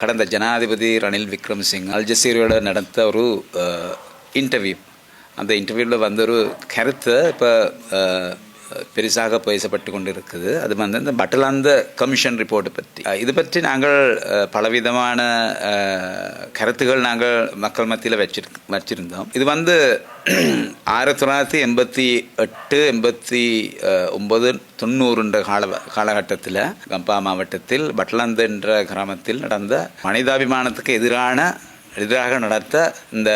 கடந்த ஜனாதிபதி ரணில் விக்ரம்சிங் அல் ஜசீரோட நடத்த ஒரு இன்டர்வியூ அந்த இன்டர்வியூவில் வந்த ஒரு கருத்தை இப்போ பெருசாக பேசப்பட்டு கொண்டு இருக்குது அது வந்து இந்த பட்டலாந்த கமிஷன் ரிப்போர்ட்டை பற்றி இது பற்றி நாங்கள் பலவிதமான கருத்துகள் நாங்கள் மக்கள் மத்தியில் வச்சிரு வச்சிருந்தோம். இது வந்து ஆயிரத்தி தொள்ளாயிரத்தி எண்பத்தி எட்டு எண்பத்தி ஒம்பது தொண்ணூறுன்ற கால காலகட்டத்தில் கம்பா மாவட்டத்தில் பட்லாந்து என்ற கிராமத்தில் நடந்த மனிதாபிமானத்துக்கு எதிரான எதிராக நடத்த இந்த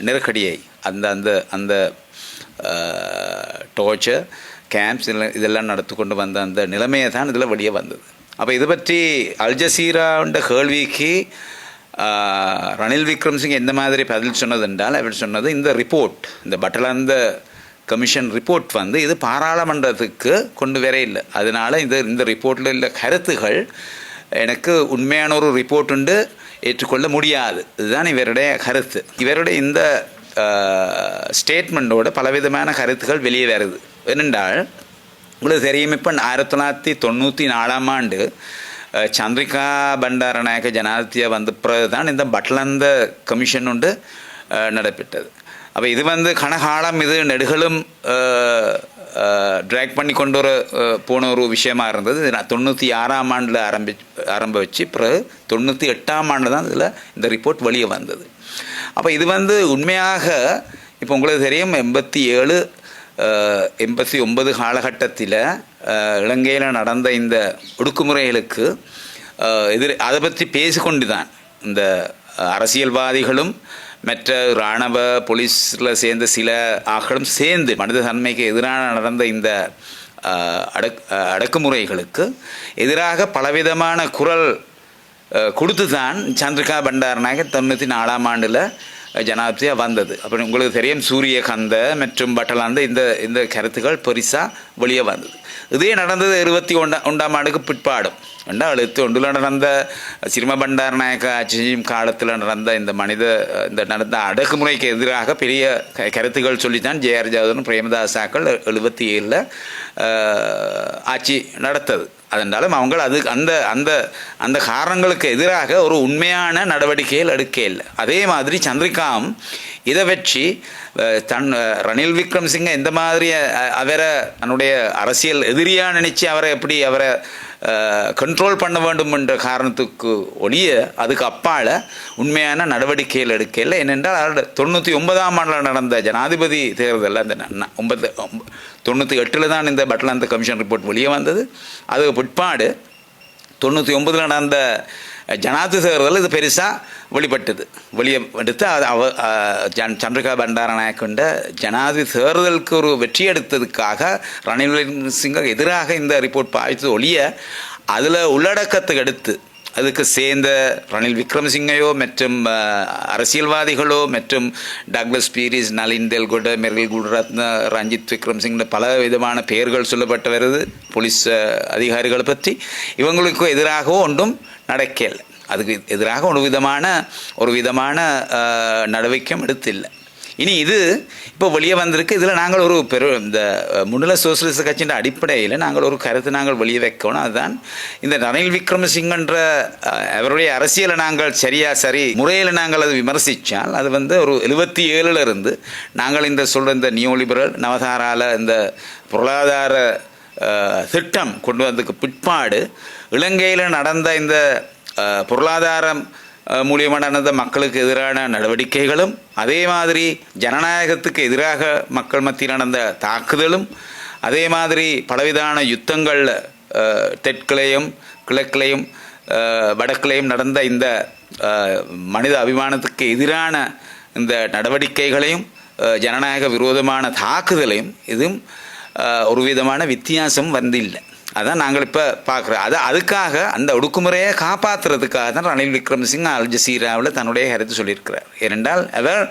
நெருக்கடியை அந்த அந்த அந்த டோர்ச்சர் கேம்ப்ஸ் இதெல்லாம் நடத்தி கொண்டு வந்த அந்த நிலைமையை தான் இதில் வெளியே வந்தது. அப்போ இது பற்றி அல்ஜசீராண்ட கேள்விக்கு ரணில் ரணில் விக்ரம்சிங் எந்த மாதிரி பதில் சொன்னது என்றால் அவர் சொன்னது இந்த ரிப்போர்ட் இந்த பட்டலந்த கமிஷன் ரிப்போர்ட் வந்து இது பாராளுமன்றத்துக்கு கொண்டு வர இல்லை. அதனால் இந்த இந்த ரிப்போர்ட்டில் உள்ள கருத்துகள் எனக்கு உண்மையான ஒரு ரிப்போர்ட் உண்டு ஏற்றுக்கொள்ள முடியாது. இதுதான் இவருடைய கருத்து. இவருடைய இந்த ஸ்டேட்மெண்ட்டோட பலவிதமான கருத்துக்கள் வெளியே வருது. ஏனென்றால் உங்களுக்கு தெரியும் இப்போ ஆயிரத்தி தொள்ளாயிரத்தி தொண்ணூற்றி நாலாம் ஆண்டு சந்திரிகா பண்டாரநாயக ஜனாதிபதியா வந்த பிறகு தான் இந்த பட்லந்த கமிஷன் உண்டு நடைபெற்றது. அப்போ இது வந்து கனகாலம் இது நெடுகளும் ட்ராக் பண்ணி கொண்டு வர போன ஒரு விஷயமா இருந்தது. இது நான் தொண்ணூற்றி ஆறாம் ஆண்டில் ஆரம்பி வச்சு பிறகு தொண்ணூற்றி எட்டாம் ஆண்டு தான் இதில் இந்த ரிப்போர்ட் வெளியே வந்தது. அப்போ இது வந்து உண்மையாக இப்போ உங்களுக்கு தெரியும் எண்பத்தி ஏழு எண்பத்தி ஒன்பது காலகட்டத்தில் இலங்கையில் நடந்த இந்த ஒடுக்குமுறைகளுக்கு எதிர் அதை பற்றி பேசிக்கொண்டு தான் இந்த அரசியல்வாதிகளும் மற்ற இராணுவ போலீஸில் சேர்ந்த சில ஆக்களும் சேர்ந்து மனித தன்மைக்கு எதிரான நடந்த இந்த அடக் அடக்குமுறைகளுக்கு எதிராக பலவிதமான குரல் கொடுத்து தான் சந்திரிகா பண்டாரநாயக தொண்ணூற்றி நாலாம் ஆண்டில் ஜனாதிபதியாக வந்தது. அப்புறம் உங்களுக்கு தெரியும் சூரியகந்த மற்றும் பட்டலாந்த இந்த இந்த கருத்துக்கள் பெரிசாக வெளியே வந்தது. இதே நடந்தது இருபத்தி ஒன்றா ஒன்றாம் ஆண்டுக்கு பிற்பாடும் ரெண்டா எழுபத்தி ஒன்றில் நடந்த சிறும பண்டாரநாயக்க ஆட்சியும் காலத்தில் நடந்த இந்த மனித இந்த நடந்த அடக்குமுறைக்கு எதிராக பெரிய க- கருத்துக்கள் சொல்லித்தான் ஜேஆர் ஜாதவன் பிரேமதாசாக்கள் எழுபத்தி ஏழில் ஆட்சி நடத்தது. அதென்றாலும் அவங்க அது அந்த அந்த அந்த காரணங்களுக்கு எதிராக ஒரு உண்மையான நடவடிக்கைகள் எடுக்க இல்லை. அதே மாதிரி சந்திரிகாம் இதை வச்சு தன் ரணில் ரணில் விக்ரம்சிங்க எந்த மாதிரி அவரை தன்னுடைய அரசியல் எதிரியாக நினச்சி அவரை எப்படி அவரை கண்ட்ரோல் பண்ண வேண்டும் என்ற காரணத்துக்கு ஒழிய அதுக்கு அப்பால் உண்மையான நடவடிக்கைகள் எடுக்கல ஏனென்றால் தொண்ணூற்றி ஒன்பதாம் ஆண்டில் நடந்த ஜனாதிபதி தேர்தலில் அந்த ஒன்பது தொண்ணூற்றி எட்டில் தான் இந்த பட்லாந்த கமிஷன் ரிப்போர்ட் வெளியே வந்தது. அதுக்கு பிற்பாடு தொண்ணூற்றி ஒன்பதில் நடந்த ஜனாதிபதி தேர்தல் இது பெருசாக வெளிப்பட்டது. வெளியே எடுத்து அது அவ அஹ், ஜன் சந்திரிகா பண்டாரநாயக்கண்ட ஜனாதிபதி தேர்தலுக்கு ஒரு வெற்றி எடுத்ததுக்காக ரணில் சிங்க எதிராக இந்த ரிப்போர்ட் பாய்ச்சது ஒழிய அதில் உள்ளடக்கத்துக்கு எடுத்து அதுக்கு சேர்ந்த ரணில் விக்ரம்சிங்கையோ மற்றும் அரசியல்வாதிகளோ மற்றும் டக்ளஸ் பீரிஸ் நலின் தெல்குட மெர்கில் குல்ரத்ன ரஞ்சித் விக்ரம்சிங் பல விதமான பெயர்கள் சொல்லப்பட்டு வருது. போலீஸ் அதிகாரிகளை பற்றி இவங்களுக்கு எதிராகவோ ஒன்றும் நடக்கலை. அதுக்கு எதிராக ஒரு விதமான ஒரு விதமான நடவடிக்கையும் எடுத்தில்லை. இனி இது இப்போ வெளியே வந்திருக்கு. இதில் நாங்கள் ஒரு பெரு இந்த முன்னில முன்னிலை சோசியலிச கட்சியின் அடிப்படையில் நாங்கள் ஒரு கருத்து நாங்கள் வெளியே வைக்கணும். அதுதான் இந்த ரணில் விக்ரமசிங்கன்ற அவருடைய அரசியலை நாங்கள் சரியா சரி முறையில் நாங்கள் அது விமர்சித்தால் அது வந்து ஒரு எழுபத்தி ஏழுலேருந்து நாங்கள் இந்த சொல்கிற இந்த நியோலிபரல் நவதாரால இந்த பொருளாதார திட்டம் கொண்டு வந்ததுக்கு பிற்பாடு இலங்கையில் நடந்த இந்த பொருளாதாரம் மூலியமான மக்களுக்கு எதிரான நடவடிக்கைகளும் அதே மாதிரி ஜனநாயகத்துக்கு எதிராக மக்கள் மத்தியில் நடந்த தாக்குதலும் அதே மாதிரி பலவிதான யுத்தங்களில் தெற்கிலையும் கிழக்கிலையும் வடக்கிலையும் நடந்த இந்த மனித அபிமானத்துக்கு எதிரான இந்த நடவடிக்கைகளையும் ஜனநாயக விரோதமான தாக்குதலையும் இதுவும் ஒரு விதமான வித்தியாசம் வந்தில்லை. அதான் நாங்கள் இப்போ பார்க்குறோம். அது அதுக்காக அந்த ஒடுக்குமுறையை காப்பாற்றுறதுக்காக தான் ரணில் விக்ரமசிங் அல் ஜசீராவில் தன்னுடைய கருத்து சொல்லியிருக்கிறார். ஏனென்றால் அவர்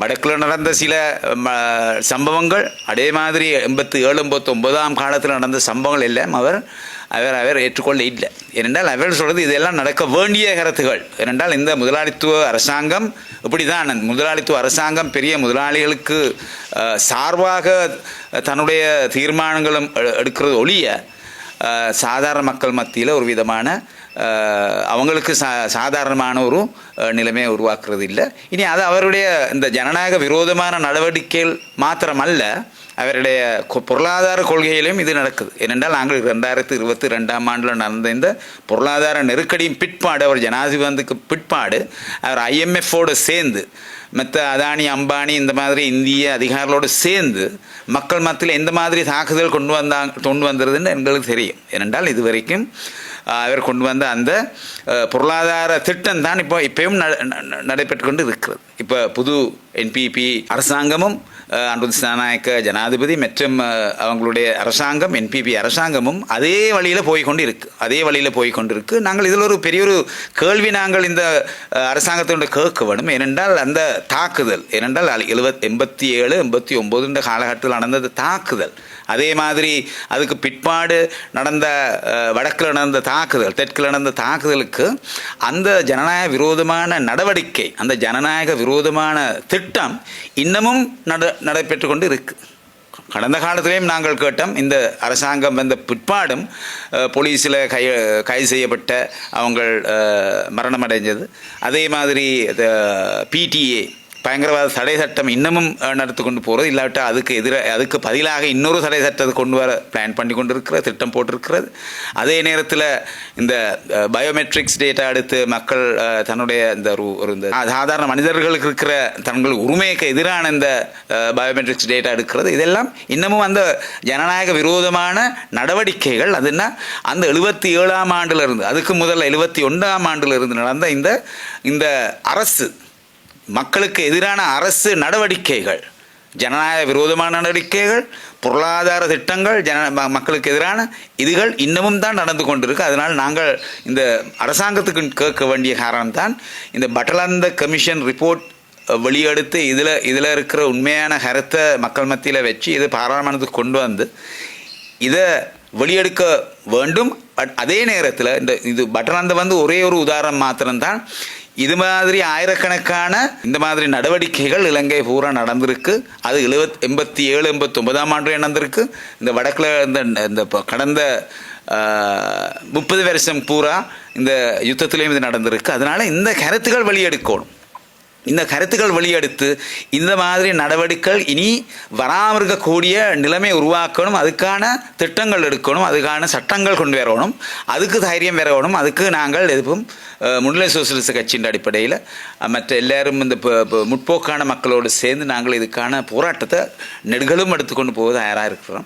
வடக்கில் நடந்த சில ம, சம்பவங்கள் அதே மாதிரி எண்பத்தி ஏழு எண்பத்தி ஒன்பதாம் காலத்தில் நடந்த சம்பவங்கள் எல்லாம் அவர் அவர் அவர் ஏற்றுக்கொள்ள இல்லை. ஏனென்றால் அவர் சொல்கிறது இதெல்லாம் நடக்க வேண்டிய கருத்துகள். ஏனென்றால் இந்த முதலாளித்துவ அரசாங்கம் இப்படி தான் முதலாளித்துவ அரசாங்கம் பெரிய முதலாளிகளுக்கு சார்பாக தன்னுடைய தீர்மானங்களும் எடுக்கிறது ஒழிய சாதாரண மக்கள் மத்தியில் ஒரு விதமான அவங்களுக்கு சா சாதாரணமான ஒரு நிலைமையை உருவாக்குறது இல்லை இனி அது அவருடைய இந்த ஜனநாயக விரோதமான நடவடிக்கைகள் மாத்திரமல்ல அவருடைய கொ- பொருளாதார கொள்கையிலும் இது நடக்குது. ஏனென்றால் நாங்கள் ரெண்டாயிரத்தி இருபத்தி ரெண்டாம் ஆண்டில் நடந்த இந்த பொருளாதார நெருக்கடியின் பிற்பாடு அவர் ஜனாதிபதிக்கு பிற்பாடு அவர் ஐஎம்எஃப்போடு சேர்ந்து மற்ற அதானி அம்பானி இந்த மாதிரி இந்திய அதிகாரிகளோடு சேர்ந்து மக்கள் மத்தியில் எந்த மாதிரி தாக்குதல் கொண்டு வந்தாங்க கொண்டு வந்ததுன்னு எங்களுக்கு தெரியும். ஏனென்றால் இது வரைக்கும் அவர் கொண்டு வந்த அந்த பொருளாதார திட்டம் தான் இப்போ இப்பயும் ந- நடைபெற்று கொண்டு இருக்கிறது. இப்போ புது என்பிபி அரசாங்கமும் அஹ், அனுருத் ஜனாதிபதி மற்றும் அவங்களுடைய அரசாங்கம் என்பிபி அரசாங்கமும் அதே வழியில் போய் கொண்டு இருக்கு. அதே வழியில் போய் கொண்டு இருக்கு. நாங்கள் இதில் ஒரு பெரிய ஒரு கேள்வி நாங்கள் இந்த அரசாங்கத்தினுடைய அரசாங்கத்தோட கேட்க வேணும். ஏனென்றால் அந்த தாக்குதல். ஏனென்றால் எழுபத் எண்பத்தி ஏழு எண்பத்தி ஒம்போதுன்ற காலகட்டத்தில் நடந்தது தாக்குதல். அதே மாதிரி அதுக்கு பிற்பாடு நடந்த வடக்கில் நடந்த தாக்குதல் தெற்கில் நடந்த தாக்குதலுக்கு அந்த ஜனநாயக விரோதமான நடவடிக்கை அந்த ஜனநாயக விரோதமான திட்டம் இன்னமும் நட நடைபெற்று கொண்டு இருக்குது கடந்த காலத்திலேயும் நாங்கள் கேட்டோம் இந்த அரசாங்கம் வந்த பிற்பாடும் போலீஸில் கை கைது செய்யப்பட்ட அவங்கள் மரணமடைஞ்சது. அதே மாதிரி பிடிஏ பயங்கரவாத தடை சட்டம் இன்னமும் நடத்தி கொண்டு போகிறது இல்லாவிட்டால் அதுக்கு எதிராக அதுக்கு பதிலாக இன்னொரு தடை சட்டத்தை கொண்டு வர பிளான் பண்ணி கொண்டு இருக்கிற திட்டம் போட்டிருக்கிறது. அதே நேரத்தில் இந்த பயோமெட்ரிக்ஸ் டேட்டா எடுத்து மக்கள் தன்னுடைய இந்த ஒரு ஒரு இந்த சாதாரண மனிதர்களுக்கு இருக்கிற தங்கள் உரிமைக்கு எதிரான இந்த பயோமெட்ரிக்ஸ் டேட்டா எடுக்கிறது. இதெல்லாம் இன்னமும் அந்த ஜனநாயக விரோதமான நடவடிக்கைகள். அது என்ன? அந்த எழுபத்தி ஏழாம் ஆண்டுலருந்து அதுக்கு முதல்ல எழுபத்தி ஒன்றாம் ஆண்டுல இருந்து நடந்த இந்த இந்த அரசு மக்களுக்கு எதிரான அரசு நடவடிக்கைகள் ஜனநாயக விரோதமான நடவடிக்கைகள் பொருளாதார திட்டங்கள் ஜன மக்களுக்கு எதிரான இதுகள் இன்னமும் தான் நடந்து கொண்டிருக்கு. அதனால் நாங்கள் இந்த அரசாங்கத்துக்கு கேட்க வேண்டிய காரணம்தான் இந்த பட்டலந்த கமிஷன் ரிப்போர்ட் வெளியெடுத்து இதில் இதில் இருக்கிற உண்மையான கருத்தை மக்கள் மத்தியில் வச்சு இது பாராளுமன்றத்துக்கு கொண்டு வந்து இதை வெளியெடுக்க வேண்டும். பட் அதே நேரத்தில் இந்த இது பட்டலந்த வந்து ஒரே ஒரு உதாரணம் மாத்திரம்தான். இது மாதிரி ஆயிரக்கணக்கான இந்த மாதிரி நடவடிக்கைகள் இலங்கை பூரா நடந்திருக்கு. அது எழுபத் எண்பத்தி ஏழு எண்பத்தி ஒன்பதாம் ஆண்டு நடந்திருக்கு. இந்த வடக்கில் இந்த இந்த இப்போ கடந்த முப்பது வருஷம் பூரா இந்த யுத்தத்திலையும் இது நடந்திருக்கு. அதனால் இந்த கருத்துக்கள் வெளியெடுக்கணும். இந்த கருத்துக்கள் வெளியெடுத்து இந்த மாதிரி நடவடிக்கைகள் இனி வராமல் இருக்கக்கூடிய நிலைமை உருவாக்கணும். அதுக்கான திட்டங்கள் எடுக்கணும். அதுக்கான சட்டங்கள் கொண்டு வரணும். அதுக்கு தைரியம் வரணும். அதுக்கு நாங்கள் எதுவும் முன்னிலை சோசியலிச கட்சியின் அடிப்படையில் மற்ற எல்லாரும் இந்த முற்போக்கான மக்களோடு சேர்ந்து நாங்கள் இதுக்கான போராட்டத்தை நெடுகளும் எடுத்துக்கொண்டு போக தயாராக இருக்கிறோம்.